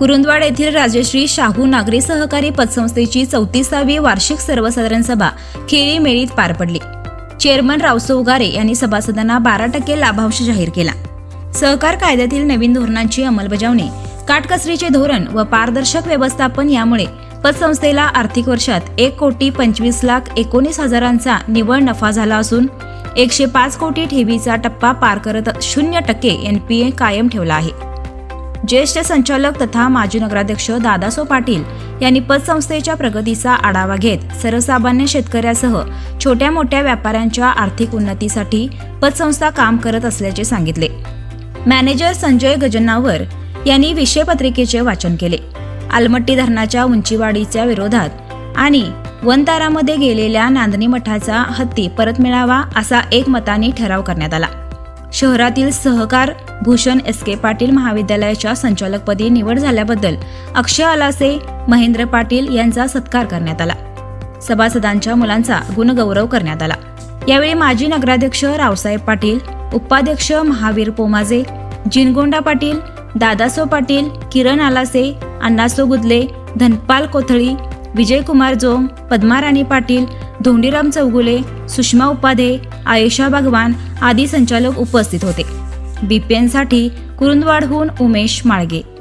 कुरुंदवाड येथील राजश्री शाहू नागरी सहकारी पतसंस्थेची चौतीसावी वार्षिक सर्वसाधारण सभा खेळी मेळीत पार पडली. चेअरमन रावसो उगारे यांनी सभासदांना बारा टक्के लाभांश जाहीर केला. सहकार कायद्यातील नवीन धोरणांची अंमलबजावणी काटकसरीचे धोरण व पारदर्शक व्यवस्थापन यामुळे पतसंस्थेला आर्थिक वर्षात एक कोटी पंचवीस लाख एकोणीस हजारांचा निव्वळ नफा झाला असून एकशे पाच कोटी ठेवीचा टप्पा पार करत शून्य टक्के एनपीए कायम ठेवला आहे. ज्येष्ठ संचालक तथा माजी नगराध्यक्ष दादासो पाटील यांनी पतसंस्थेच्या प्रगतीचा आढावा घेत सर्वसामान्य शेतकऱ्यासह छोट्या मोठ्या व्यापाऱ्यांच्या आर्थिक उन्नतीसाठी पतसंस्था काम करत असल्याचे सांगितले. मॅनेजर संजय गजन्नावर यांनी विषयपत्रिकेचे वाचन केले. आलमट्टी धरणाच्या उंचीवाढीच्या विरोधात आणि वनतारामध्ये गेलेल्या नांदणी मठाचा हत्ती परत मिळावा असा एकमताने ठराव करण्यात आला. शहरातील सहकार भूषण एस के पाटील महाविद्यालयाच्या संचालकपदी निवड झाल्याबद्दल अक्षय आलासे महेंद्र पाटील यांचा सत्कार करण्यात आला. सभासदांच्या मुलांचा गुणगौरव करण्यात आला. यावेळी माजी नगराध्यक्ष रावसाहेब पाटील उपाध्यक्ष महावीर पोमाजे जिनगोंडा पाटील दादासो पाटील किरण आलासे अण्णासो गुदले धनपाल कोथळी विजयकुमार जोम पद्माराणी पाटील धोंडीराम चौगुले सुषमा उपाध्ये आयेशा भगवान आदी संचालक उपस्थित होते. बीपीएनसाठी कुरुंदवाडहून उमेश माळगे.